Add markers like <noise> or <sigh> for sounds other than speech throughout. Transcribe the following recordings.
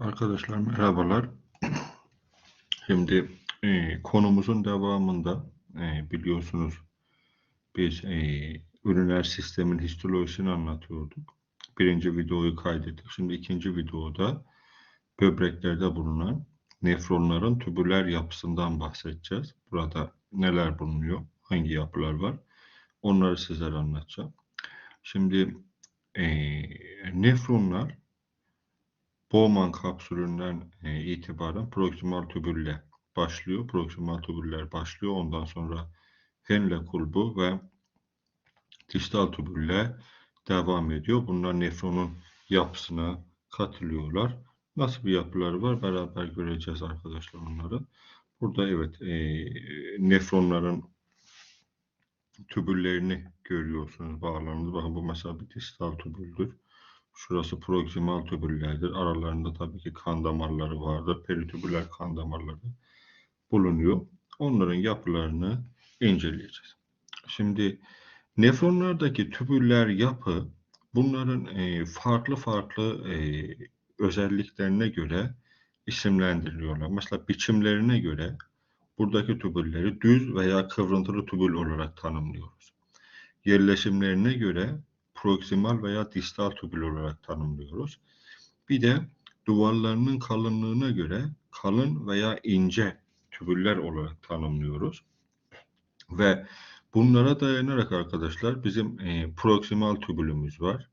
Arkadaşlar merhabalar. Şimdi e, konumuzun devamında e, biliyorsunuz biz e, üriner sistemin histolojisini anlatıyorduk. Birinci videoyu kaydettik. Şimdi ikinci videoda böbreklerde bulunan nefronların tübüler yapısından bahsedeceğiz. Burada neler bulunuyor, hangi yapılar var onları sizlere anlatacağım. Şimdi e, nefronlar Bowman kapsülünden e, itibaren proksimal tübülle başlıyor. Proksimal tübüller başlıyor. Ondan sonra Henle kulbu ve distal tübülle devam ediyor. Bunlar nefronun yapısına katılıyorlar. Nasıl bir yapıları var beraber göreceğiz arkadaşlar onları. Burada evet e, nefronların tübüllerini görüyorsunuz bağlarınızı. Bakın bu mesela bir distal tübüldür. Şurası proksimal tübüllerdir. Aralarında tabii ki kan damarları vardır. Peritübüler kan damarları bulunuyor. Onların yapılarını inceleyeceğiz. Şimdi nefronlardaki tübüller yapı bunların e, farklı farklı e, özelliklerine göre isimlendiriliyorlar. Mesela biçimlerine göre buradaki tübülleri düz veya kıvrıntılı tübül olarak tanımlıyoruz. Yerleşimlerine göre proksimal veya distal tübül olarak tanımlıyoruz. Bir de duvarlarının kalınlığına göre kalın veya ince tübüller olarak tanımlıyoruz. Ve bunlara dayanarak arkadaşlar bizim e, proksimal tübülümüz var.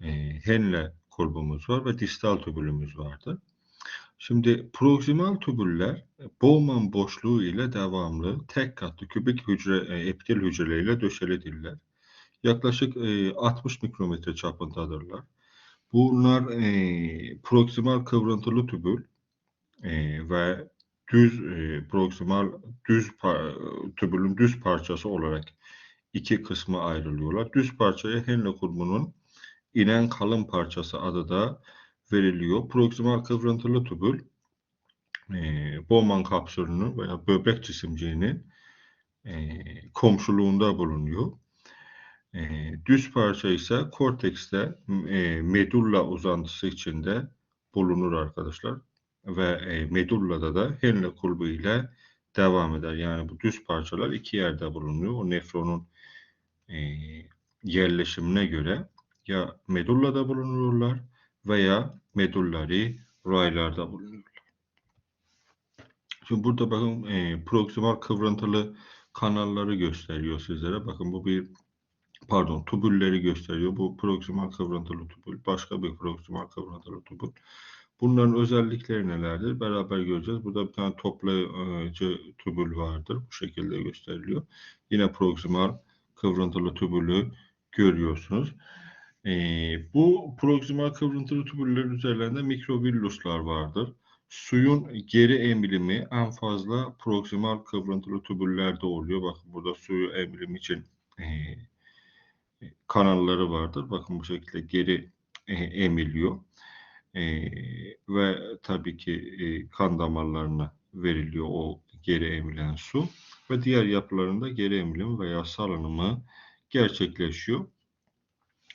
E, Henle kulbumuz var ve distal tübülümüz vardır. Şimdi proksimal tübüller Bowman boşluğu ile devamlı tek katlı kübik hücre, e, epitel hücreleriyle döşelidirler yaklaşık e, 60 mikrometre çapındadırlar. Bunlar e, proksimal kıvrıntılı tübül e, ve düz e, proksimal düz tübülün düz parçası olarak iki kısmı ayrılıyorlar. Düz parçaya Henle kulbunun inen kalın parçası adı da veriliyor. Proksimal kıvrıntılı tübül e, Bowman kapsülünün veya böbrek cisimciğinin e, komşuluğunda bulunuyor. E, düz parça ise kortekste e, medulla uzantısı içinde bulunur arkadaşlar. Ve e, medullada da Henle kulbu ile devam eder. Yani bu düz parçalar iki yerde bulunuyor. O nefronun e, yerleşimine göre ya medullada bulunurlar veya medullari raylarda bulunurlar. Şimdi burada bakın e, proksimal kıvrıntılı kanalları gösteriyor sizlere. Bakın bu bir pardon tubülleri gösteriyor. Bu proksimal kıvrıntılı tubül, başka bir proksimal kıvrıntılı tubül. Bunların özellikleri nelerdir? Beraber göreceğiz. Burada bir tane toplayıcı tubül vardır. Bu şekilde gösteriliyor. Yine proksimal kıvrıntılı tubülü görüyorsunuz. Ee, bu proksimal kıvrıntılı tubüllerin üzerlerinde mikrovilluslar vardır. Suyun geri emilimi en fazla proksimal kıvrıntılı tubüllerde oluyor. Bakın burada suyu emilim için e, kanalları vardır. Bakın bu şekilde geri e, emiliyor. E, ve tabii ki e, kan damarlarına veriliyor o geri emilen su ve diğer yapılarında geri emilim veya salınımı gerçekleşiyor.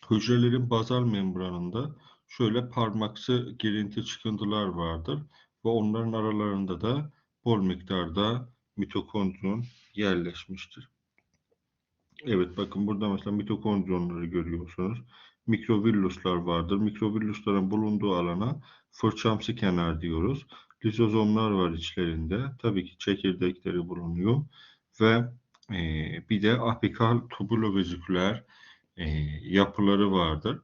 Hücrelerin bazal membranında şöyle parmaksı girinti çıkıntılar vardır ve onların aralarında da bol miktarda mitokondriyon yerleşmiştir. Evet bakın burada mesela mitokondriyonları görüyorsunuz. Mikrovilluslar vardır. Mikrovillusların bulunduğu alana fırçamsı kenar diyoruz. Lizozomlar var içlerinde. Tabii ki çekirdekleri bulunuyor. Ve e, bir de apikal tubuloveziküler e, yapıları vardır.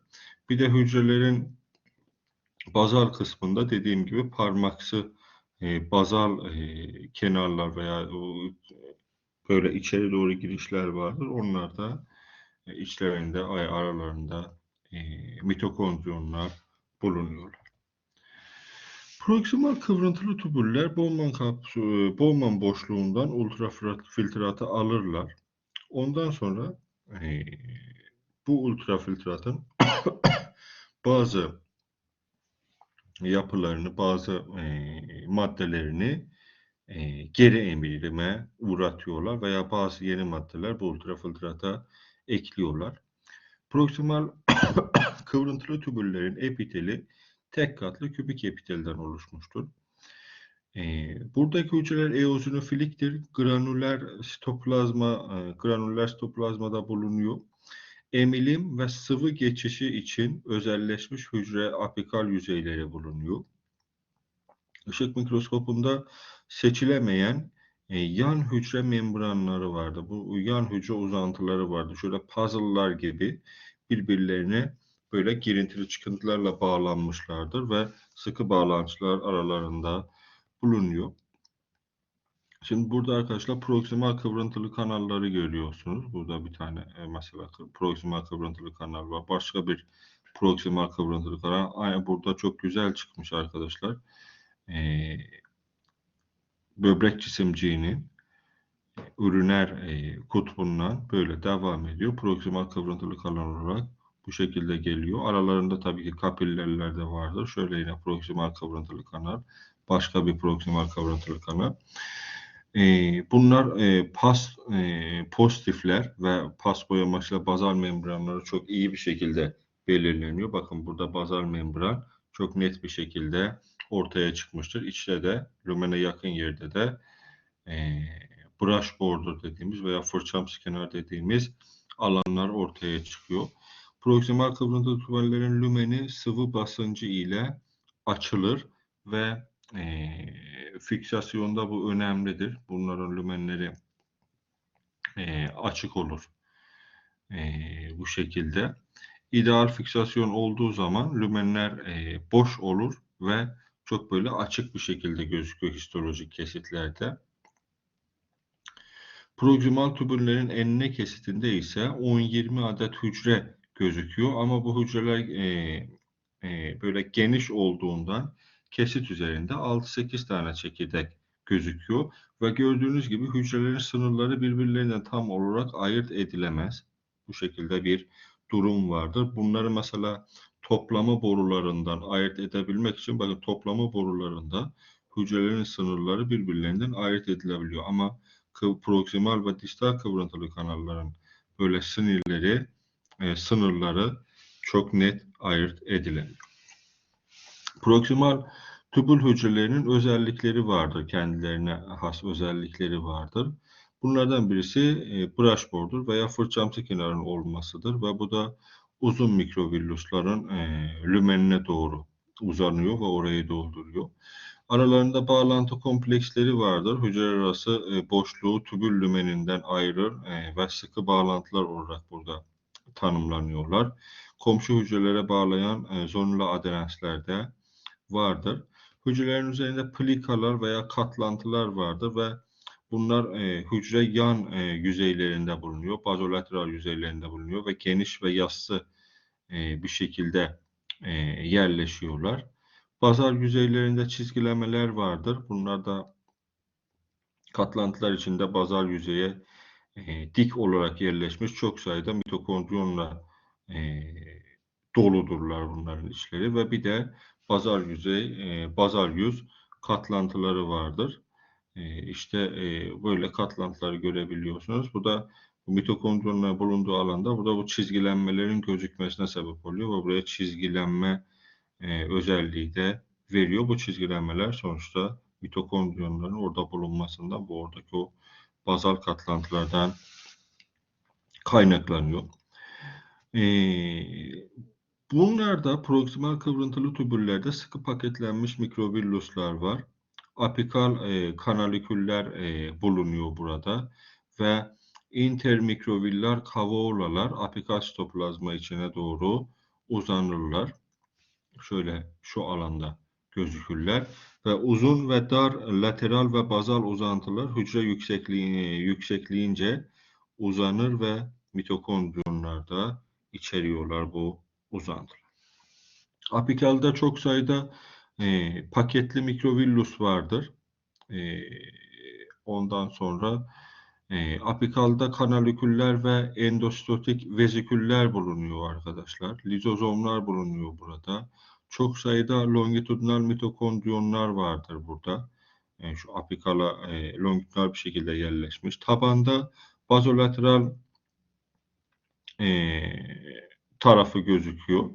Bir de hücrelerin bazal kısmında dediğim gibi parmaksı e, bazal e, kenarlar veya o böyle içeri doğru girişler vardır. Onlar da e, içlerinde, ay aralarında e, mitokondriyonlar bulunuyorlar. Proksimal kıvrıntılı tubüller Bowman, kapsu, e, Bowman boşluğundan ultrafiltratı alırlar. Ondan sonra e, bu ultrafiltratın <coughs> bazı yapılarını, bazı e, maddelerini e, geri emilime uğratıyorlar veya bazı yeni maddeler bu ultrafiltrata ekliyorlar. Proksimal <coughs> kıvrıntılı tübüllerin epiteli tek katlı kübik epitelden oluşmuştur. Ee, buradaki hücreler eozinofiliktir. Granüler sitoplazma, e, granüler sitoplazmada bulunuyor. Emilim ve sıvı geçişi için özelleşmiş hücre apikal yüzeyleri bulunuyor. Işık mikroskopunda seçilemeyen e, yan hücre membranları vardı. Bu yan hücre uzantıları vardı. Şöyle puzzle'lar gibi birbirlerine böyle girintili çıkıntılarla bağlanmışlardır ve sıkı bağlantılar aralarında bulunuyor. Şimdi burada arkadaşlar proksimal kıvrıntılı kanalları görüyorsunuz. Burada bir tane e, mesela proksimal kıvrıntılı kanal var. Başka bir proksimal kıvrıntılı kanal. Aynı burada çok güzel çıkmış arkadaşlar. Ee, böbrek cisimciğinin üriner e, kutbundan böyle devam ediyor. Proksimal kıvrıntılı kanal olarak bu şekilde geliyor. Aralarında tabii ki kapillerler de vardır. Şöyle yine proksimal kıvrıntılı kanal. Başka bir proksimal kıvrıntılı kanal. E, bunlar e, pas e, pozitifler ve pas boyamasıyla bazal membranları çok iyi bir şekilde belirleniyor. Bakın burada bazal membran çok net bir şekilde ortaya çıkmıştır. İçte de lumene yakın yerde de e, brush border dediğimiz veya fırçamsı kenar dediğimiz alanlar ortaya çıkıyor. Proksimal kıvrıntı tuvallerin lümeni sıvı basıncı ile açılır ve e, fiksasyonda bu önemlidir. Bunların lümenleri e, açık olur. E, bu şekilde. İdeal fiksasyon olduğu zaman lümenler e, boş olur ve çok böyle açık bir şekilde gözüküyor histolojik kesitlerde. Proksimal tübüllerin enine kesitinde ise 10-20 adet hücre gözüküyor ama bu hücreler e, e, böyle geniş olduğundan kesit üzerinde 6-8 tane çekirdek gözüküyor ve gördüğünüz gibi hücrelerin sınırları birbirlerinden tam olarak ayırt edilemez. Bu şekilde bir durum vardır. Bunları mesela toplama borularından ayırt edebilmek için bakın toplama borularında hücrelerin sınırları birbirlerinden ayırt edilebiliyor ama proksimal ve distal kıvrıntılı kanalların böyle sinirleri, e, sınırları çok net ayırt edilemiyor. Proksimal tübül hücrelerinin özellikleri vardır. Kendilerine has özellikleri vardır. Bunlardan birisi e, brush border veya fırçamsı kenarın olmasıdır ve bu da uzun mikrovillusların e, lümenine doğru uzanıyor ve orayı dolduruyor. Aralarında bağlantı kompleksleri vardır. Hücreler arası e, boşluğu tübül lümeninden ayırır e, ve sıkı bağlantılar olarak burada tanımlanıyorlar. Komşu hücrelere bağlayan e, zonula aderensler de vardır. Hücrelerin üzerinde plikalar veya katlantılar vardır ve bunlar e, hücre yan e, yüzeylerinde bulunuyor. Bazolateral yüzeylerinde bulunuyor ve geniş ve yassı e, bir şekilde e, yerleşiyorlar. Bazal yüzeylerinde çizgilemeler vardır. Bunlar da katlantılar içinde bazal yüzeye e, dik olarak yerleşmiş çok sayıda mitokondriyonla e, doludurlar bunların içleri ve bir de bazal yüzey, e, bazal yüz katlantıları vardır. E, işte e, böyle katlantıları görebiliyorsunuz. Bu da bu mitokondriyonların bulunduğu alanda burada bu çizgilenmelerin gözükmesine sebep oluyor ve buraya çizgilenme e, özelliği de veriyor. Bu çizgilenmeler sonuçta mitokondriyonların orada bulunmasından bu oradaki o bazal katlantılardan kaynaklanıyor. Ee, bunlar da proksimal kıvrıntılı tübüllerde sıkı paketlenmiş mikrovilluslar var. Apikal e, kanaliküller e, bulunuyor burada ve intermikrovillar kavaolalar apikal sitoplazma içine doğru uzanırlar. Şöyle şu alanda gözükürler ve uzun ve dar lateral ve bazal uzantılar hücre yüksekliği, yüksekliğince uzanır ve mitokondriyonlarda içeriyorlar bu uzantılar. Apikalda çok sayıda e, paketli mikrovillus vardır. E, ondan sonra e, apikalda kanaliküller ve endositotik veziküller bulunuyor arkadaşlar. Lizozomlar bulunuyor burada. Çok sayıda longitudinal mitokondriyonlar vardır burada. E, şu apikala e, longitudinal bir şekilde yerleşmiş. Tabanda bazolateral e, tarafı gözüküyor.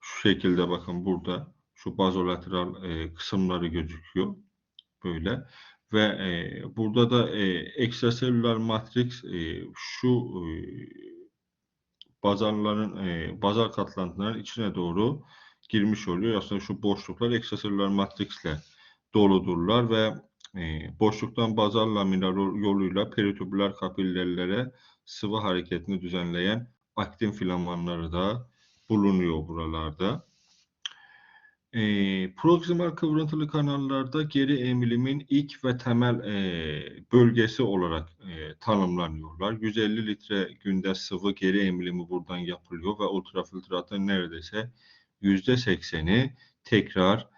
Şu şekilde bakın burada Şu bazolateral e, kısımları gözüküyor. Böyle. Ve e, burada da e, ekstraselüler matrix e, şu e, bazalların e, bazal katlantıların içine doğru girmiş oluyor. Aslında şu boşluklar ekstraselüler matrixle doludurlar ve e, boşluktan bazal laminar yoluyla peritubüler kapillerlere sıvı hareketini düzenleyen aktin filamanları da bulunuyor buralarda. E, proksimal kıvrıntılı kanallarda geri emilimin ilk ve temel e, bölgesi olarak e, tanımlanıyorlar. 150 litre günde sıvı geri emilimi buradan yapılıyor ve ultrafiltratın neredeyse %80'i tekrar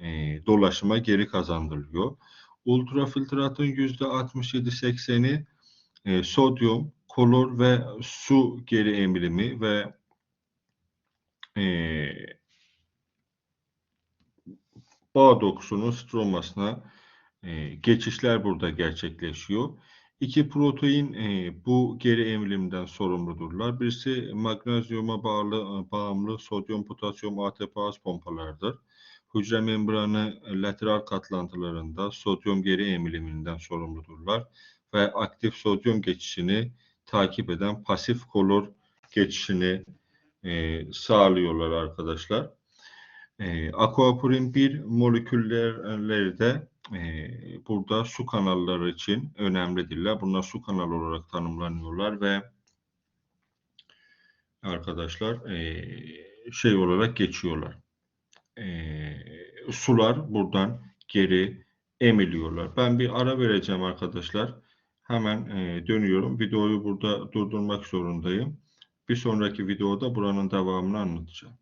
e, dolaşıma geri kazandırılıyor. Ultrafiltratın %67-80'i e, sodyum, klor ve su geri emilimi ve e, bağ dokusunun stromasına e, geçişler burada gerçekleşiyor. İki protein e, bu geri emilimden sorumludurlar. Birisi magnezyuma bağlı, bağımlı sodyum potasyum ATPaz pompalardır. Hücre membranı lateral katlantılarında sodyum geri emiliminden sorumludurlar ve aktif sodyum geçişini takip eden pasif kolor geçişini e, sağlıyorlar arkadaşlar. E, aquaporin 1 molekülleri de e, burada su kanalları için önemlidirler. Bunlar su kanalı olarak tanımlanıyorlar ve arkadaşlar e, şey olarak geçiyorlar. E, sular buradan geri emiliyorlar. Ben bir ara vereceğim arkadaşlar. Hemen e, dönüyorum. Videoyu burada durdurmak zorundayım. Bir sonraki videoda buranın devamını anlatacağım.